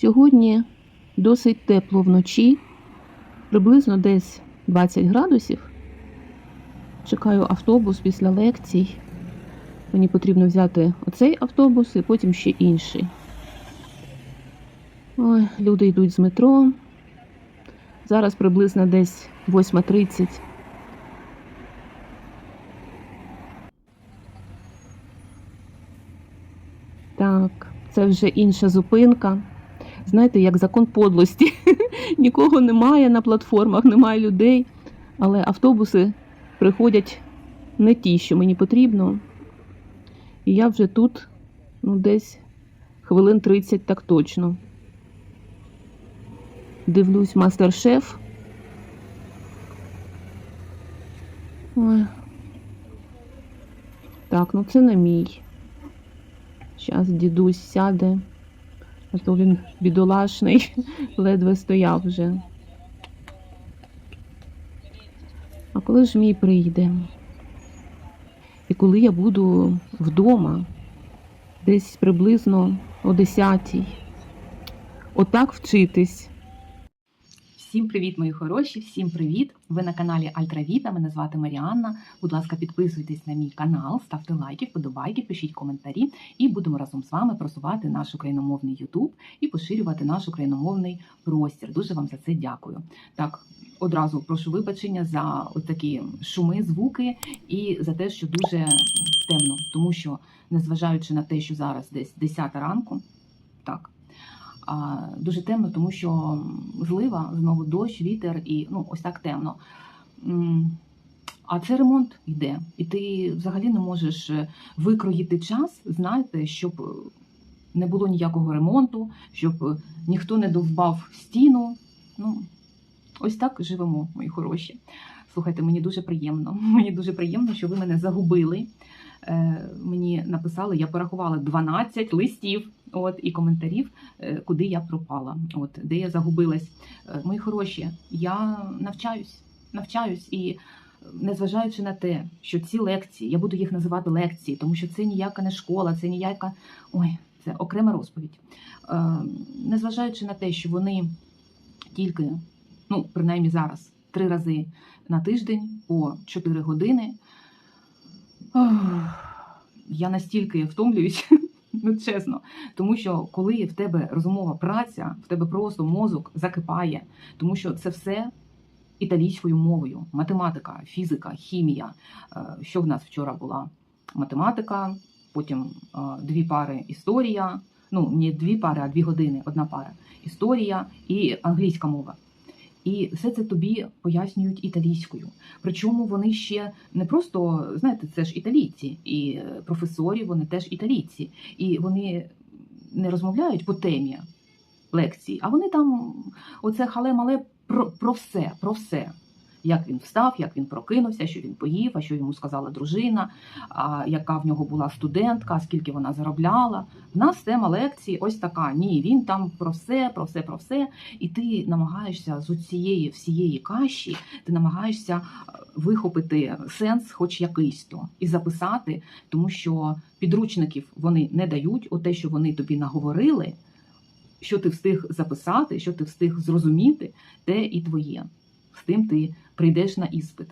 Сьогодні досить тепло вночі, приблизно десь 20 градусів. Чекаю автобус після лекцій. Мені потрібно взяти оцей автобус і потім ще інший. Ой, люди йдуть з метро. Зараз приблизно десь 8.30. Так, це вже інша зупинка. Знаєте, як закон подлості. Нікого немає на платформах, немає людей, але автобуси приходять не ті, що мені потрібно. І я вже тут ну, десь хвилин 30 так точно. Дивлюсь мастер-шеф. Ой. Так, ну це не мій. Зараз дідусь сяде, а то він бідолашний, ледве стояв вже. А коли ж мій прийде? І коли я буду вдома, десь приблизно о 10-й, отак вчитись. Всім привіт, мої хороші! Всім привіт! Ви на каналі Альтравіта. Мене звати Маріанна. Будь ласка, підписуйтесь на мій канал, ставте лайки, вподобайки, пишіть коментарі, і будемо разом з вами просувати наш україномовний Ютуб і поширювати наш україномовний простір. Дуже вам за це дякую. Так, одразу прошу вибачення за такі шуми, звуки і за те, що дуже темно, тому що, незважаючи на те, що зараз десь 10 ранку, так. Дуже темно, тому що злива, знову дощ, вітер і ну, ось так темно. А це ремонт йде, і ти взагалі не можеш е, викроїти час, знаєте, щоб е, не було ніякого ремонту, щоб е, ніхто не довбав стіну. Ну, ось так живемо, мої хороші. Слухайте, мені дуже приємно. Мені дуже приємно, що ви мене загубили. Е, Мені написали, я порахувала 12 листів от, і коментарів, е, куди я пропала, от, де я загубилась. Е, Мої хороші, я навчаюсь, навчаюсь і. Незважаючи на те, що ці лекції, я буду їх називати лекції, тому що це ніяка не школа, це ніяка ой, це окрема розповідь. Е, незважаючи на те, що вони тільки, ну, принаймні зараз, три рази на тиждень по 4 години. Я настільки втомлююсь, ну чесно. Тому що коли в тебе розумова праця, в тебе просто мозок закипає, тому що це все італійською мовою: математика, фізика, хімія. Е, Що в нас вчора була? Математика, потім е, дві пари історія. Ну, не дві пари, а дві години, одна пара. Історія і англійська мова. І все це тобі пояснюють італійською. Причому вони ще не просто, знаєте, це ж італійці, і е, професорі вони теж італійці, і вони не розмовляють по темі лекції, а вони там оце хале-мале про, про все, про все. Як він встав, як він прокинувся, що він поїв, а що йому сказала дружина, а яка в нього була студентка, скільки вона заробляла. В нас тема лекції ось така. Ні, він там про все, про все, про все. І ти намагаєшся з цієї всієї каші, ти намагаєшся е, вихопити сенс, хоч якийсь то, і записати, тому що підручників вони не дають, оте, що вони тобі наговорили, що ти встиг записати, що ти встиг зрозуміти, те і твоє. З тим ти прийдеш на іспит.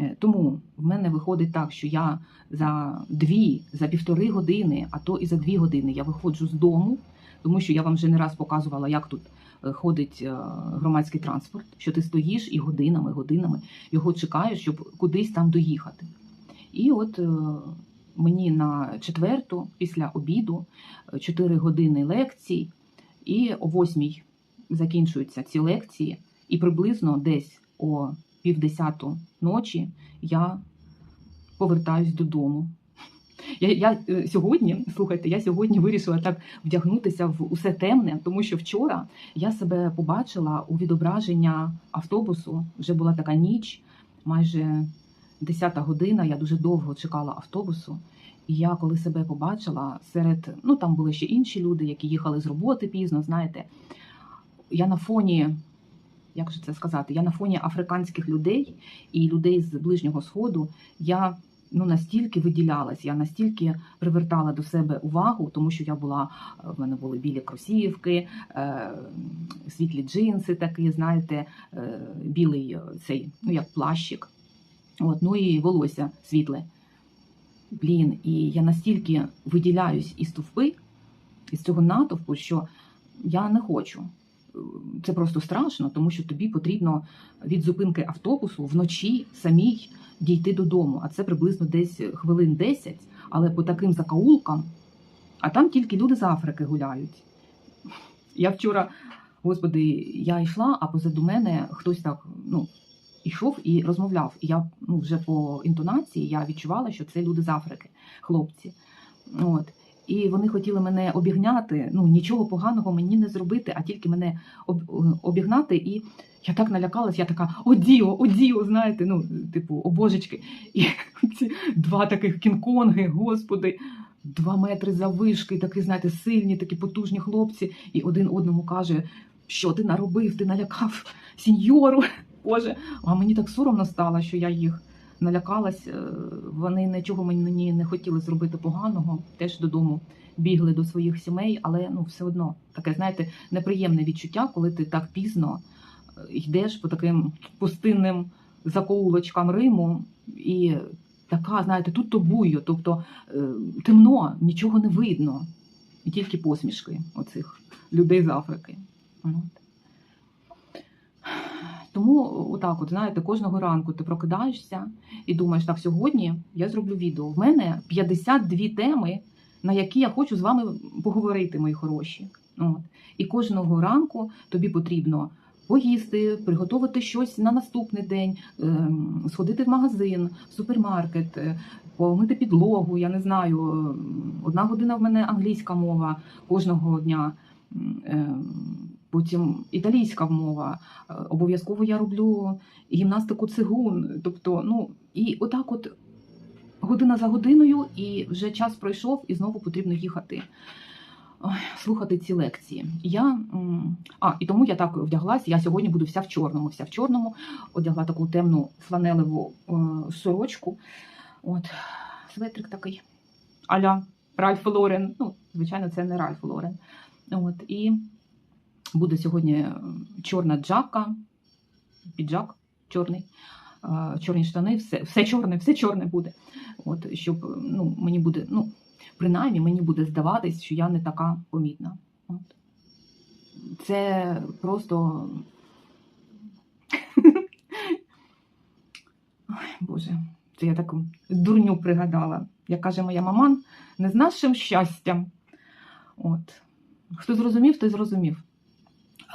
Е, Тому в мене виходить так, що я за дві, за півтори години, а то і за дві години я виходжу з дому, тому що я вам вже не раз показувала, як тут е, ходить е, громадський транспорт, що ти стоїш і годинами, годинами його чекаєш, щоб кудись там доїхати. І от мені на четверту, після обіду, 4 години лекцій, і о восьмій закінчуються ці лекції, і приблизно десь о півдесяту ночі я повертаюсь додому. Я, я е, сьогодні, слухайте, я сьогодні вирішила так вдягнутися в усе темне, тому що вчора я себе побачила у відображення автобусу. Вже була така ніч, майже 10 година. Я дуже довго чекала автобусу. І я коли себе побачила серед, ну там були ще інші люди, які їхали з роботи пізно, знаєте. Я на фоні, як же це сказати, я на фоні африканських людей і людей з Ближнього Сходу, я ну, настільки виділялась, я настільки привертала до себе увагу, тому що я була, е, в мене були білі кросівки, е, світлі джинси, такі, знаєте, е, білий цей, ну як плащик. От, ну і волосся світле. Блін, і я настільки виділяюсь із товпи, із цього натовпу, що я не хочу. Це просто страшно, тому що тобі потрібно від зупинки автобусу вночі самій дійти додому. А це приблизно десь хвилин 10, але по таким закаулкам, а там тільки люди з Африки гуляють. Я вчора, господи, я йшла, а позаду мене хтось так ну, йшов і розмовляв. І я ну, вже по інтонації я відчувала, що це люди з Африки, хлопці. От. І вони хотіли мене обігняти, ну нічого поганого мені не зробити, а тільки мене об- обігнати. І я так налякалась, я така одіо, одіо, знаєте, ну, типу, о божечки. І ці два таких кінг-конги, господи, два метри завишки, такі, знаєте, сильні, такі потужні хлопці, і один одному каже, що ти наробив, ти налякав сіньору. Боже, а мені так соромно стало, що я їх налякалась. Е, Вони нічого мені не хотіли зробити поганого, теж додому бігли до своїх сімей, але ну все одно таке, знаєте, неприємне відчуття, коли ти так пізно е, йдеш по таким пустинним закоулочкам Риму, і така, знаєте, тут тобою, тобто е, темно, нічого не видно, і тільки посмішки оцих людей з Африки. От. Тому, отак, от знаєте, кожного ранку ти прокидаєшся і думаєш, так, сьогодні я зроблю відео. В мене 52 теми, на які я хочу з вами поговорити, мої хороші. От. І кожного ранку тобі потрібно поїсти, приготувати щось на наступний день, ем, сходити в магазин, в супермаркет, е, помити підлогу. Я не знаю. ем, Одна година в мене англійська мова кожного дня. Потім італійська мова, Е, обов'язково я роблю гімнастику цигун. Тобто, ну і отак, от година за годиною, і вже час пройшов, і знову потрібно їхати. Слухати ці лекції. Я а і тому я так вдяглась. Я сьогодні буду вся в чорному. Вся в чорному. Одягла таку темну фланелеву е, сорочку. От светрик такий аля Ральф Лорен. Ну, звичайно, це не Ральф Лорен. От і буде сьогодні е, чорна джака, піджак чорний, е, чорні штани, все, все чорне, все чорне буде. От, щоб ну, мені буде, ну, принаймні мені буде здаватись, що я не така помітна. От. Це просто. Боже, це я таку дурню пригадала. Як каже моя маман, не з нашим щастям. От. Хто зрозумів, той зрозумів.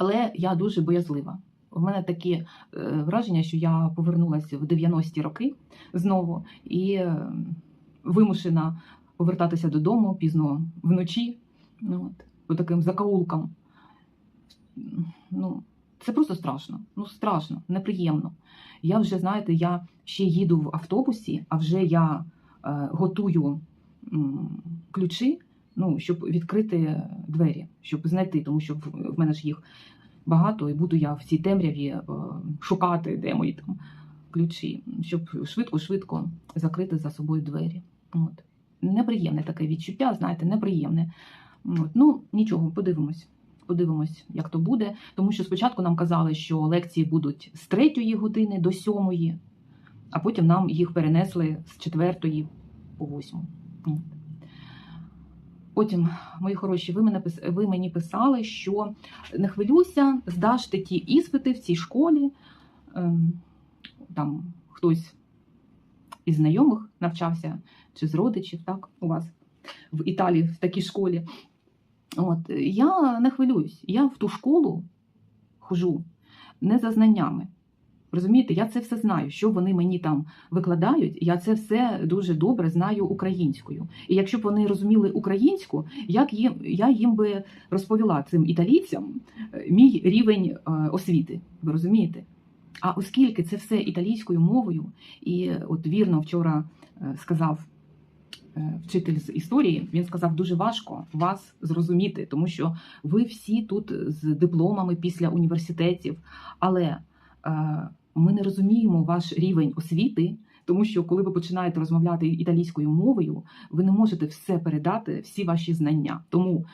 Але я дуже боязлива. У мене такі е, враження, що я повернулася в 90-ті роки знову і е, вимушена повертатися додому пізно вночі, ну, от, таким закаулкам. Ну, це просто страшно. Ну, страшно, неприємно. Я вже, знаєте, я ще їду в автобусі, а вже я е, готую м, ключі, ну, щоб відкрити двері, щоб знайти, тому що в, мене ж їх багато, і буду я в цій темряві е, шукати, де мої там ключі, щоб швидко-швидко закрити за собою двері. От. Неприємне таке відчуття, знаєте, неприємне. От. Ну, нічого, подивимось. Подивимось, як то буде. Тому що спочатку нам казали, що лекції будуть з 3 години до 7, а потім нам їх перенесли з 4 по 8. От. Потім, мої хороші, ви, мене, ви мені писали, що не хвилюйся, здаш ти ті іспити в цій школі. Ем, Там хтось із знайомих навчався, чи з родичів, так, у вас в Італії в такій школі. От, я не хвилююсь, я в ту школу хожу не за знаннями. Розумієте, я це все знаю, що вони мені там викладають. Я це все дуже добре знаю українською. І якщо б вони розуміли українську, як їм я їм би розповіла цим італійцям е, мій рівень е, освіти. Ви розумієте? А оскільки це все італійською мовою, і от вірно вчора е, сказав е, вчитель з історії, він сказав, дуже важко вас зрозуміти, тому що ви всі тут з дипломами після університетів, але е, ми не розуміємо ваш рівень освіти Тому що коли ви починаєте розмовляти італійською мовою, ви не можете все передати, всі ваші знання. Тому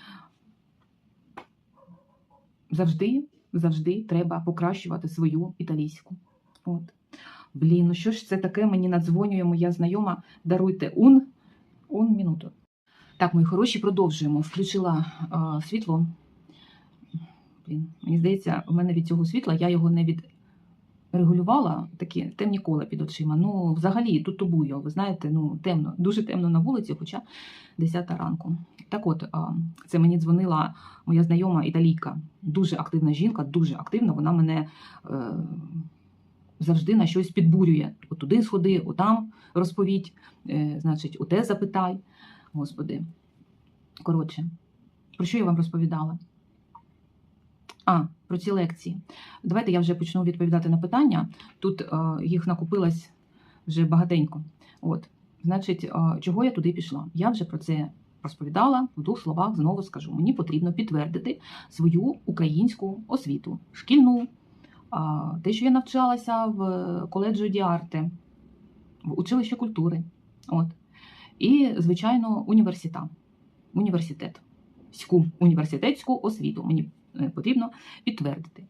завжди, завжди треба покращувати свою італійську. От. Блін, ну що ж це таке? Мені надзвонює моя знайома. Даруйте ун, ун минуту. Так, мої хороші, продовжуємо. Включила а, світло. Блін, мені здається, у мене від цього світла я його не відрегулювала, такі темні кола під очима. Ну, взагалі, тут тубую, ви знаєте, ну, темно, дуже темно на вулиці, хоча 10 ранку. Так от, це мені дзвонила моя знайома італійка, дуже активна жінка, дуже активна. Вона мене е, завжди на щось підбурює. От туди сходи, отам розповідь, е, значить, оте запитай. Господи. Коротше, про що я вам розповідала? А, про ці лекції. Давайте я вже почну відповідати на питання. Тут е, їх накопилось вже багатенько. От, значить, е, чого я туди пішла? Я вже про це розповідала в двох словах. Знову скажу: мені потрібно підтвердити свою українську освіту, шкільну, а, те, що я навчалася в коледжу Діарте, в училищі культури. От. І, звичайно, університет. Університет. Ську, університетську освіту мені е, потрібно підтвердити.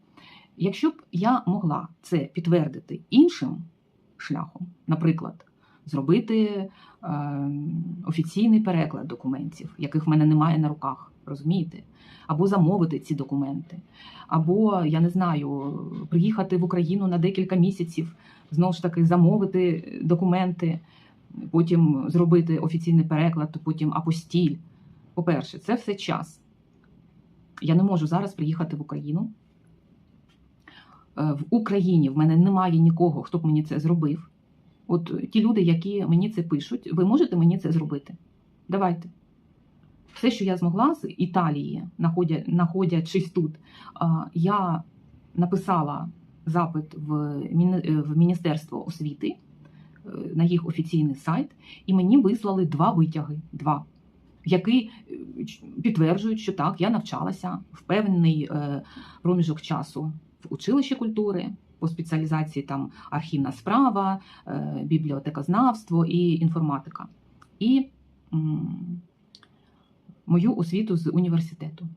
Якщо б я могла це підтвердити іншим шляхом, наприклад, зробити е, офіційний переклад документів, яких в мене немає на руках, розумієте? Або замовити ці документи, або я не знаю, приїхати в Україну на декілька місяців, знову ж таки, замовити документи, потім зробити офіційний переклад, потім апостіль. По-перше, це все час. Я не можу зараз приїхати в Україну. Е, В Україні в мене немає нікого, хто б мені це зробив. От ті люди, які мені це пишуть, ви можете мені це зробити? Давайте. Все, що я змогла з Італії, находя- знаходячись тут, я написала запит в е, Міністерство освіти е, на їх офіційний сайт, і мені вислали два витяги. Два, які е, підтверджують, що так, я навчалася в певний е, проміжок часу в училищі культури. По спеціалізації там архівна справа, е, бібліотекознавство і інформатика. І мою освіту з університету.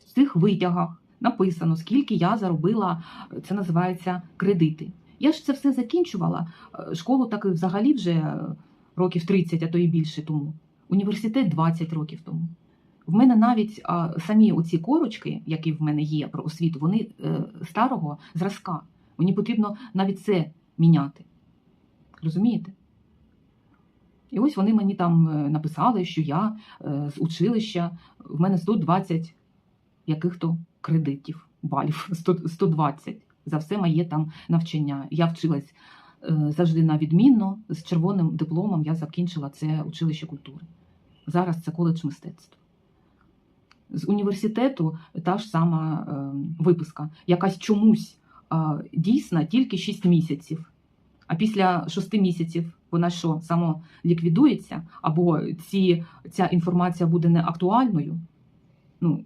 В цих витягах написано, скільки я заробила, це називається кредити. Я ж це все закінчувала. Школу так і взагалі вже років 30, а то і більше тому. Університет 20 років тому. В мене навіть а, самі оці корочки, які в мене є про освіту, вони е, старого зразка. Мені потрібно навіть це міняти. Розумієте? І ось вони мені там е, написали, що я е, з училища, в мене 120 яких-то кредитів, балів, 100 120 за все моє там навчання. Я вчилась завжди на відмінно, з червоним дипломом я закінчила це училище культури. Зараз це коледж мистецтв. З університету та ж сама е, виписка, якась чомусь е, дійсна тільки 6 місяців. А після 6 місяців вона що, само ліквідується, або ці, ця інформація буде неактуальною. Ну,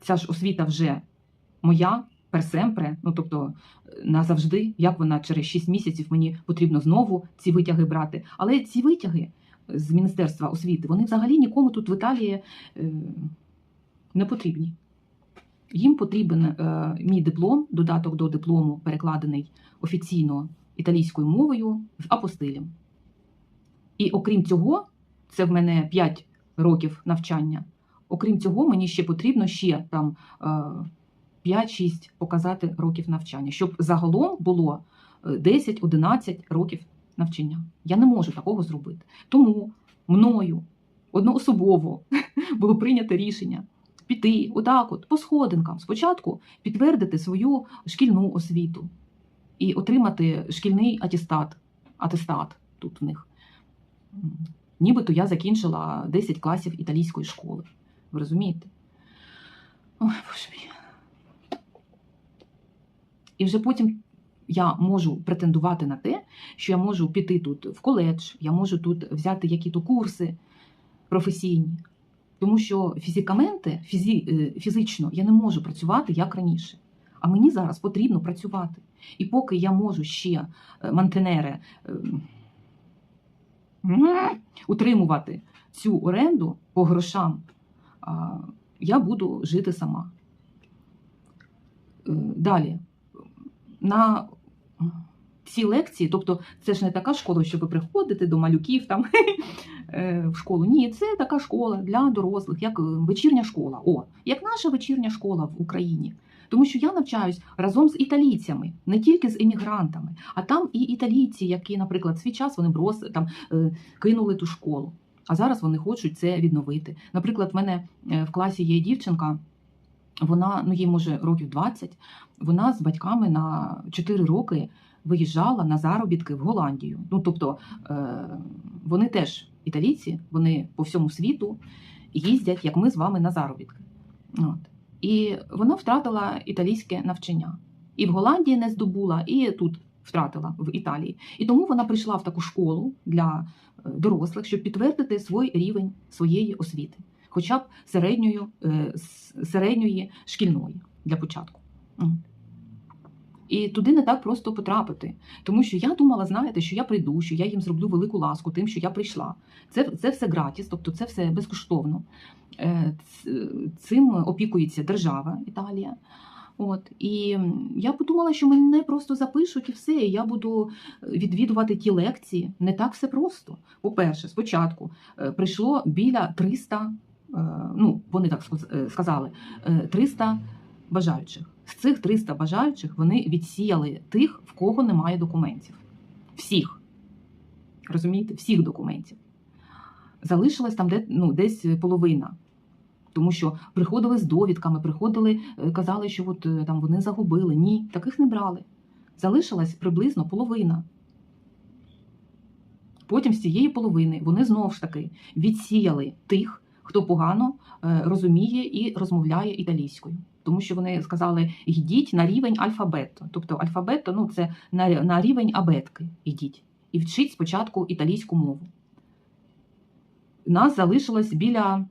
ця ж освіта вже моя, персемпре, ну тобто назавжди, як вона через 6 місяців мені потрібно знову ці витяги брати. Але ці витяги з Міністерства освіти, вони взагалі нікому тут в Італії е, не потрібні. Їм потрібен е, мій диплом, додаток до диплому, перекладений офіційно італійською мовою з апостилем. І окрім цього, це в мене 5 років навчання. Окрім цього, мені ще потрібно ще там е, 5-6 показати років навчання, щоб загалом було е, 10-11 років навчання. Я не можу такого зробити. Тому мною одноособово було прийнято рішення піти отак, от по сходинкам. Спочатку підтвердити свою шкільну освіту і отримати шкільний атестат. Атестат тут в них. Нібито я закінчила 10 класів італійської школи. Ви розумієте? Ой, боже мій. І вже потім я можу претендувати на те, що я можу піти тут в коледж, я можу тут взяти які-то курси професійні. Тому що фізикаменти, фізі, е, фізично я не можу працювати як раніше. А мені зараз потрібно працювати. І поки я можу ще е, мантенери е, утримувати цю оренду по грошам, я буду жити сама. Е, Далі. На ці лекції, тобто це ж не така школа, що ви приходите до малюків там е, в школу. Ні, це така школа для дорослих, як е, вечірня школа. О, як наша вечірня школа в Україні. Тому що я навчаюсь разом з італійцями, не тільки з емігрантами, а там і італійці, які, наприклад, свій час вони брос там е, кинули ту школу. А зараз вони хочуть це відновити. Наприклад, в мене в класі є дівчинка, вона, ну їй може років 20, вона з батьками на 4 роки виїжджала на заробітки в Голландію. Ну тобто е, вони теж італійці, вони по всьому світу їздять, як ми з вами, на заробітки. От. І вона втратила італійське навчання. І в Голландії не здобула, і тут втратила в Італії. І тому вона прийшла в таку школу для е, дорослих, щоб підтвердити свій рівень своєї освіти, хоча б середньої, е, середньої шкільної для початку. І туди не так просто потрапити. Тому що я думала, знаєте, що я прийду, що я їм зроблю велику ласку тим, що я прийшла. Це, це все гратіс, тобто це все безкоштовно. Е, Цим опікується держава Італія. От і я подумала, що мене просто запишуть і все. І я буду відвідувати ті лекції. Не так все просто. По-перше, спочатку е, прийшло біля 300, е, ну вони так е, сказали, е, 300 бажаючих. З цих 300 бажаючих вони відсіяли тих, в кого немає документів. Всіх. Розумієте? Всіх документів. Залишилась там де, ну, десь половина. Тому що приходили з довідками, приходили, е, казали, що от е, там вони загубили. Ні, таких не брали. Залишилась приблизно половина. Потім з цієї половини вони знову ж таки відсіяли тих, хто погано е, розуміє і розмовляє італійською. Тому що вони сказали, йдіть на рівень альфабету. Тобто альфабету ну, це на, на рівень абетки йдіть. І вчіть спочатку італійську мову. Нас залишилось біля.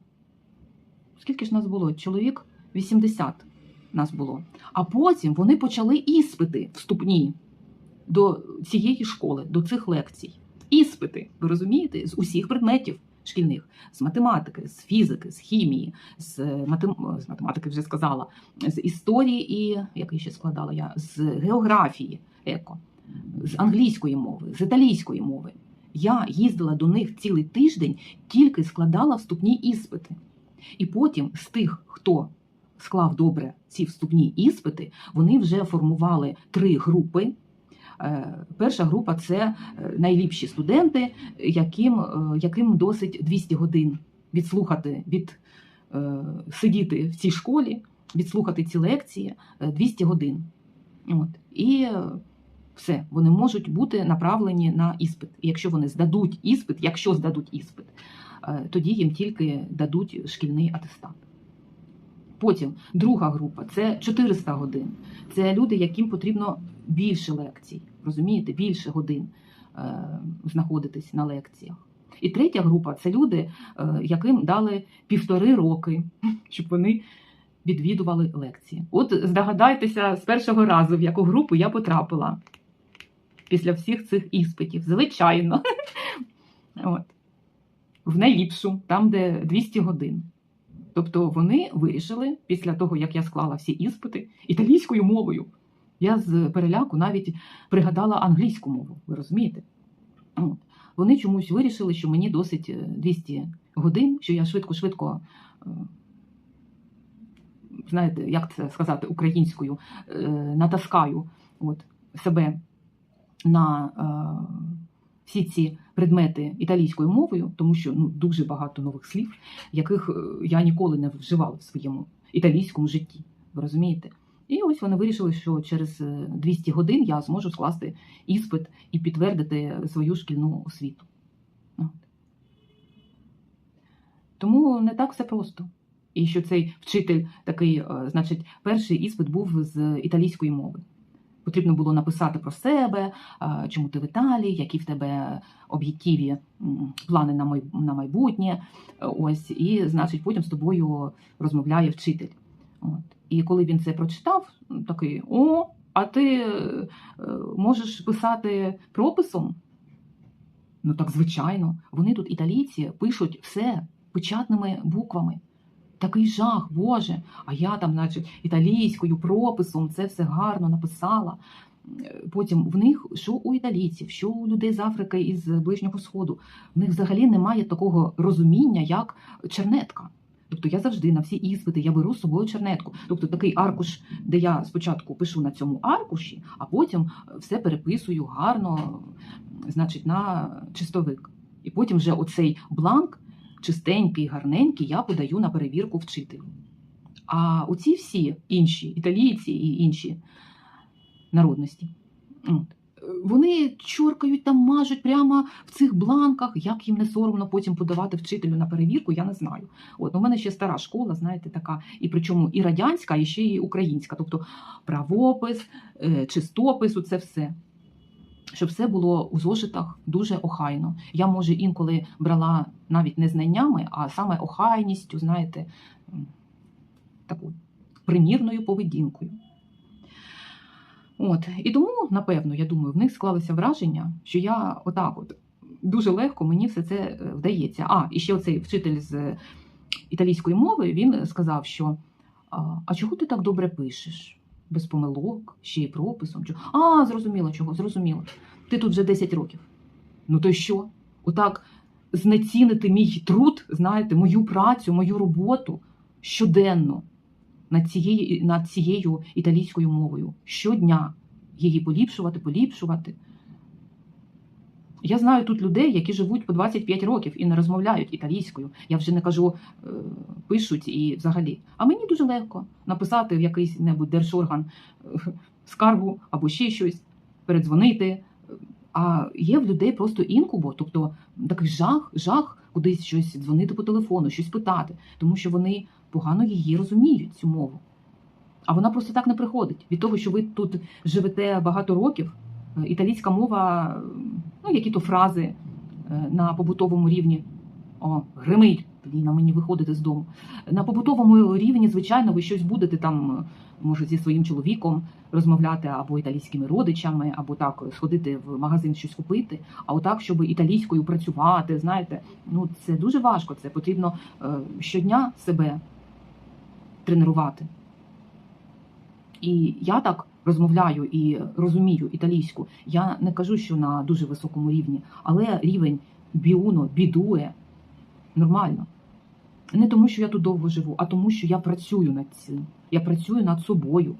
Скільки ж нас було? Чоловік 80 нас було. А потім вони почали іспити вступні до цієї школи, до цих лекцій. Іспити, ви розумієте, з усіх предметів шкільних, з математики, з фізики, з хімії, з, матем... з математики вже сказала, з історії і як я ще складала я, з географії, еко, з англійської мови, з італійської мови. Я їздила до них цілий тиждень, тільки складала вступні іспити. І потім з тих, хто склав добре ці вступні іспити, вони вже формували три групи. Е, Перша група це е, найліпші студенти, яким, е, яким досить 200 годин відслухати, від сидіти в цій школі, відслухати ці лекції е, 200 годин. От. І все, вони можуть бути направлені на іспит. І якщо вони здадуть іспит, якщо здадуть іспит, тоді їм тільки дадуть шкільний атестат. Потім друга група це 400 годин. Це люди, яким потрібно більше лекцій, розумієте, більше годин е, знаходитись на лекціях. І третя група це люди, е, яким дали півтори роки, щоб вони відвідували лекції. От здогадайтеся з першого разу, в яку групу я потрапила після всіх цих іспитів. Звичайно. От. В найліпшу, там, де 200 годин. Тобто вони вирішили, після того, як я склала всі іспити, італійською мовою. Я з переляку навіть пригадала англійську мову, ви розумієте? От. Вони чомусь вирішили, що мені досить е, 200 годин, що я швидко-швидко, е, знаєте, як це сказати українською, е, натаскаю от, себе на е, всі ці предмети італійською мовою, тому що ну, дуже багато нових слів, яких е, я ніколи не вживала в своєму італійському житті. Ви розумієте? І ось вони вирішили, що через е, 200 годин я зможу скласти іспит і підтвердити свою шкільну освіту. Тому не так все просто. І що цей вчитель такий, е, значить, перший іспит був з італійської мови. Потрібно було написати про себе, е, чому ти в Італії, які в тебе об'єктиві плани на майбутнє. Е, Ось, і, значить, потім з тобою розмовляє вчитель. От. І коли він це прочитав, такий: О, а ти е, можеш писати прописом? Ну так звичайно, вони тут, італійці, пишуть все печатними буквами. Такий жах, Боже. А я там, значить, італійською прописом це все гарно написала. Е, Потім в них, що у італійців, що у людей з Африки і з Ближнього Сходу, в них взагалі немає такого розуміння, як чернетка. Тобто я завжди на всі іспити я беру з собою чернетку. Тобто такий аркуш, де я спочатку пишу на цьому аркуші, а потім все переписую гарно, значить, на чистовик. І потім вже оцей бланк, чистенький, гарненький, я подаю на перевірку вчителю. А оці всі інші італійці і інші народності. От. Вони чоркають там, мажуть прямо в цих бланках. Як їм не соромно потім подавати вчителю на перевірку, я не знаю. От у мене ще стара школа, знаєте, така, і причому і радянська, і ще і українська, тобто правопис, е, чистопис, це все. Щоб все було у зошитах дуже охайно. Я, може, інколи брала навіть не знаннями, а саме охайністю, знаєте, таку примірною поведінкою. От. І тому, напевно, я думаю, в них склалося враження, що я отак от дуже легко мені все це е, вдається. А, і ще оцей вчитель з італійської мови він сказав, що а, чого ти так добре пишеш? Без помилок, ще й прописом. А, зрозуміло чого, зрозуміло. Ти тут вже 10 років. Ну то що? Отак знецінити мій труд, знаєте, мою працю, мою роботу щоденно над цією, над цією італійською мовою. Щодня її поліпшувати, поліпшувати. Я знаю тут людей, які живуть по 25 років і не розмовляють італійською. Я вже не кажу, е, пишуть і взагалі. А мені дуже легко написати в якийсь небудь держорган е, скаргу або ще щось, передзвонити. А є в людей просто інкубо, тобто такий жах, жах кудись щось дзвонити по телефону, щось питати, тому що вони погано її розуміють, цю мову. А вона просто так не приходить. Від того, що ви тут живете багато років, е, італійська мова, е, ну, які-то фрази е, на побутовому рівні. О, гримить, блін, а мені виходити з дому. На побутовому рівні, звичайно, ви щось будете там, може, зі своїм чоловіком розмовляти, або італійськими родичами, або так сходити в магазин щось купити. А отак, щоб італійською працювати, знаєте, ну це дуже важко. Це потрібно щодня себе тренувати. І я так розмовляю і розумію італійську. Я не кажу, що на дуже високому рівні, але рівень біуно, бідує нормально. Не тому, що я тут довго живу, а тому, що я працюю над цим. Я працюю над собою.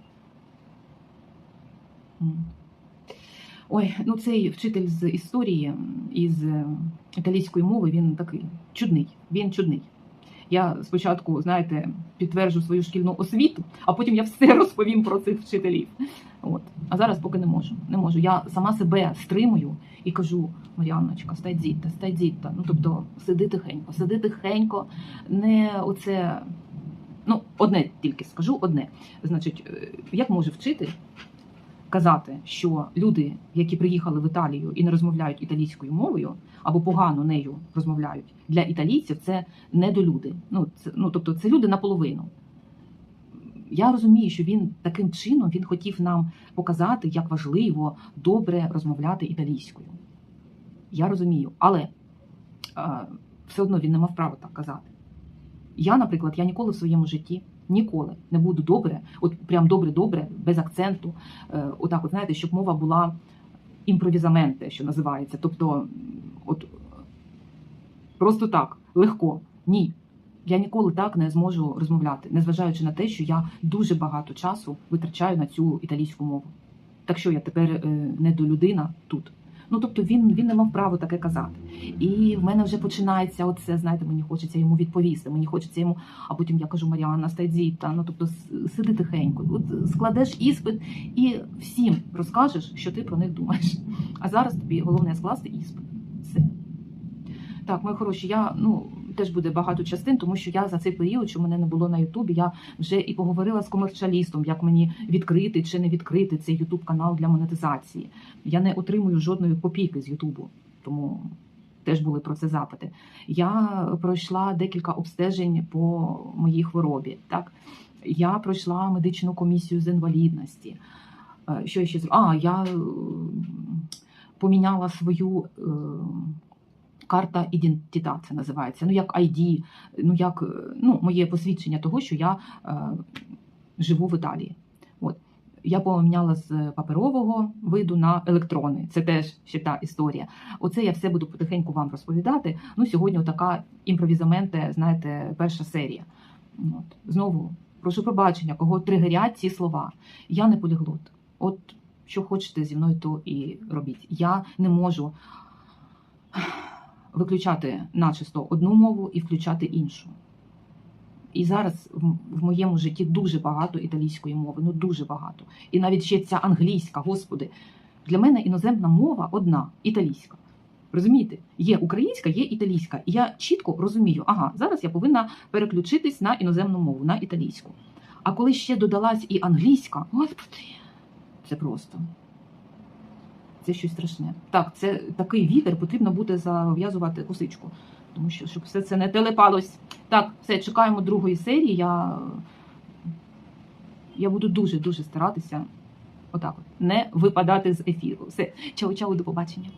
Ой, ну цей вчитель з історії із е, італійської мови, він такий чудний. Він чудний. Я спочатку, знаєте, підтверджу свою шкільну освіту, а потім я все розповім про цих вчителів. От. А зараз поки не можу. Не можу. Я сама себе стримую і кажу: Маріанночка, стай діта. Ну тобто сиди тихенько, сиди тихенько, не оце. Ну, одне тільки скажу, одне. Значить, е, як може вчитель казати, що люди, які приїхали в Італію і не розмовляють італійською мовою, або погано нею розмовляють, для італійців це недолюди. Ну, це, ну тобто це люди наполовину. Я розумію, що він таким чином він хотів нам показати, як важливо добре розмовляти італійською. Я розумію, але а, все одно він не мав права так казати. Я, наприклад, я ніколи в своєму житті ніколи не буду добре, от прям добре-добре, без акценту. Е, отак, от знаєте, щоб мова була імпровізаменте, що називається. Тобто, от просто так, легко. Ні. Я ніколи так не зможу розмовляти, незважаючи на те, що я дуже багато часу витрачаю на цю італійську мову. Так що я тепер е, не до людина тут. Ну тобто він, він не мав права таке казати. І в мене вже починається оце, знаєте, мені хочеться йому відповісти. Мені хочеться йому, а потім я кажу, Маріанна, та ну тобто сиди тихенько, от складеш іспит і всім розкажеш, що ти про них думаєш. А зараз тобі головне скласти іспит. Все. Так, мої хороші, я ну теж буде багато частин, тому що я за цей період, що мене не було на Ютубі, я вже і поговорила з комерчалістом, як мені відкрити чи не відкрити цей Ютуб канал для монетизації. Я не отримую жодної копійки з Ютубу, тому теж були про це запити. Я пройшла декілька обстежень по моїй хворобі. Так Я пройшла медичну комісію з інвалідності. Е, Що я ще зробила? А, я е, поміняла свою е, карта ідентита, це називається. Ну, як ID, ну, як е, ну, моє посвідчення того, що я е, живу в Італії. От. Я поміняла з паперового виду на електронний. Це теж ще та історія. Оце я все буду потихеньку вам розповідати. Ну, сьогодні така імпровізаменте, знаєте, перша серія. От. Знову прошу пробачення, кого тригерять ці слова. Я не поліглот. От що хочете зі мною, то і робіть. Я не можу виключати начисто одну мову і включати іншу. І зараз в моєму житті дуже багато італійської мови, ну дуже багато. І навіть ще ця англійська, господи. Для мене іноземна мова одна італійська. Розумієте? Є українська, є італійська. І я чітко розумію, ага, зараз я повинна переключитись на іноземну мову, на італійську. А коли ще додалась і англійська, господи, це просто. Це щось страшне. Так, це такий вітер, потрібно буде зав'язувати косичку, тому що щоб все це не телепалось. Так, все, чекаємо другої серії. Я, я буду дуже-дуже старатися отак от, не випадати з ефіру. Все, чао-чао, до побачення.